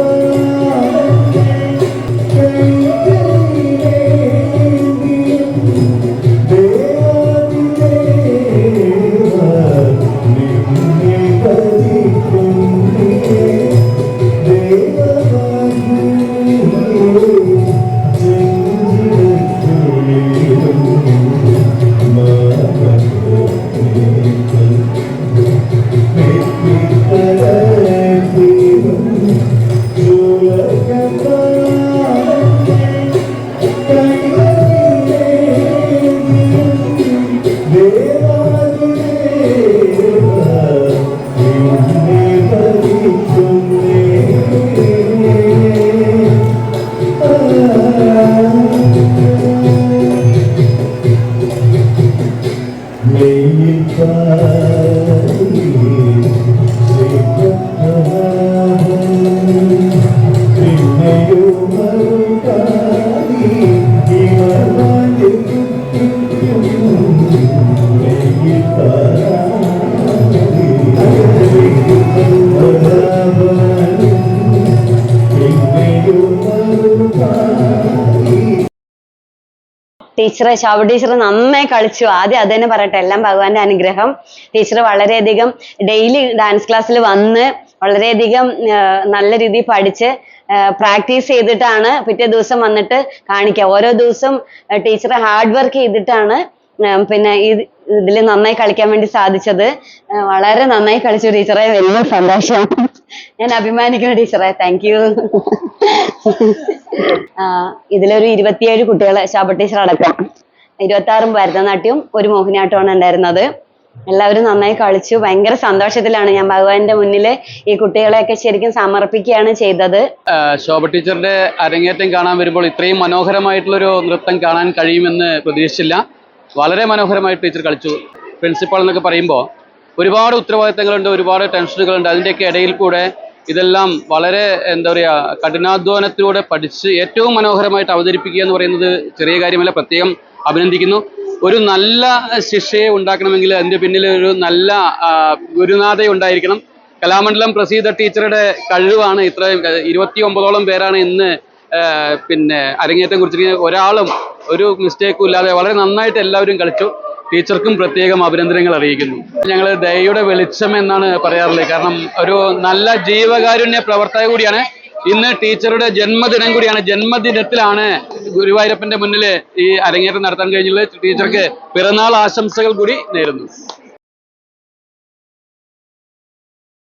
Senhor. ടീച്ചറെ ശോഭ teacher നന്നായി കളിച്ചു. ആദ്യം അത് തന്നെ പറയട്ടെ എല്ലാം ഭഗവാന്റെ അനുഗ്രഹം. ടീച്ചർ വളരെയധികം ഡെയിലി ഡാൻസ് ക്ലാസ്സിൽ വന്ന് വളരെയധികം നല്ല രീതിയിൽ പഠിച്ച് പ്രാക്ടീസ് ചെയ്തിട്ടാണ് പിറ്റേ ദിവസം വന്നിട്ട് കാണിക്കുക. ഓരോ ദിവസം ടീച്ചർ ഹാർഡ് വർക്ക് ചെയ്തിട്ടാണ് പിന്നെ ഇതിൽ നന്നായി കളിക്കാൻ വേണ്ടി സാധിച്ചത്. വളരെ നന്നായി കളിച്ചു ടീച്ചറെ. വലിയ സന്തോഷം. ഞാൻ അഭിമാനിക്കുന്നു ടീച്ചറെ താങ്ക് യു ഇതിലൊരു ഇരുപത്തിയേഴ് കുട്ടികളെ ശാബ ടീച്ചർ അടക്കം. ഇരുപത്തി ആറും ഭരതനാട്യവും ഒരു മോഹിനിയാട്ടമാണ് ഉണ്ടായിരുന്നത്. എല്ലാവരും നന്നായി കളിച്ചു. ഭയങ്കര സന്തോഷത്തിലാണ് ഞാൻ ഭഗവാന്റെ മുന്നിൽ ഈ കുട്ടികളെയൊക്കെ ശരിക്കും സമർപ്പിക്കുകയാണ് ചെയ്തത്. ശോഭ ടീച്ചറുടെ അരങ്ങേറ്റം കാണാൻ വരുമ്പോൾ ഇത്രയും മനോഹരമായിട്ടുള്ളൊരു നൃത്തം കാണാൻ കഴിയുമെന്ന് പ്രതീക്ഷിച്ചില്ല. വളരെ മനോഹരമായി ടീച്ചർ കളിച്ചു. പ്രിൻസിപ്പാൾ എന്നൊക്കെ പറയുമ്പോൾ ഒരുപാട് ഉത്തരവാദിത്തങ്ങളുണ്ട് ഒരുപാട് ടെൻഷനുകളുണ്ട് അതിന്റെയൊക്കെ ഇടയിൽ കൂടെ ഇതെല്ലാം വളരെ എന്താ പറയുക കഠിനാധ്വാനത്തിലൂടെ പഠിച്ച് ഏറ്റവും മനോഹരമായിട്ട് അവതരിപ്പിക്കുക എന്ന് പറയുന്നത് ചെറിയ കാര്യമല്ല പ്രത്യേകം അഭിനന്ദിക്കുന്നു. ഒരു നല്ല ശിക്ഷയെ ഉണ്ടാക്കണമെങ്കിൽ അതിന്റെ പിന്നിൽ ഒരു നല്ല ഗുരുനാഥ ഉണ്ടായിരിക്കണം. കലാമണ്ഡലം പ്രസീത ടീച്ചറുടെ കഴിവാണ് ഇത്രയും ഇരുപത്തി ഒമ്പതോളം പേരാണ് ഇന്ന് പിന്നെ അരങ്ങേറ്റം കുറിച്ചിരിക്കുന്നത്. ഒരാളും ഒരു മിസ്റ്റേക്കും ഇല്ലാതെ വളരെ നന്നായിട്ട് എല്ലാവരും കളിച്ചു. ടീച്ചർക്കും പ്രത്യേകം അഭിനന്ദനങ്ങൾ അറിയിക്കുന്നു. ഞങ്ങൾ ദയയുടെ വെളിച്ചം എന്നാണ് പറയാറുള്ളത്. കാരണം ഒരു നല്ല ജീവകാരുണ്യ പ്രവർത്തക കൂടിയാണ്. ഇന്ന് ടീച്ചറുടെ ജന്മദിനം കൂടിയാണ്. ജന്മദിനത്തിലാണ് ഗുരുവായൂരപ്പന്റെ മുന്നിൽ ഈ അരങ്ങേറ്റം നടത്താൻ കഴിഞ്ഞുള്ളത് ടീച്ചർക്ക് പിറന്നാൾ ആശംസകൾ കൂടി നേരുന്നു.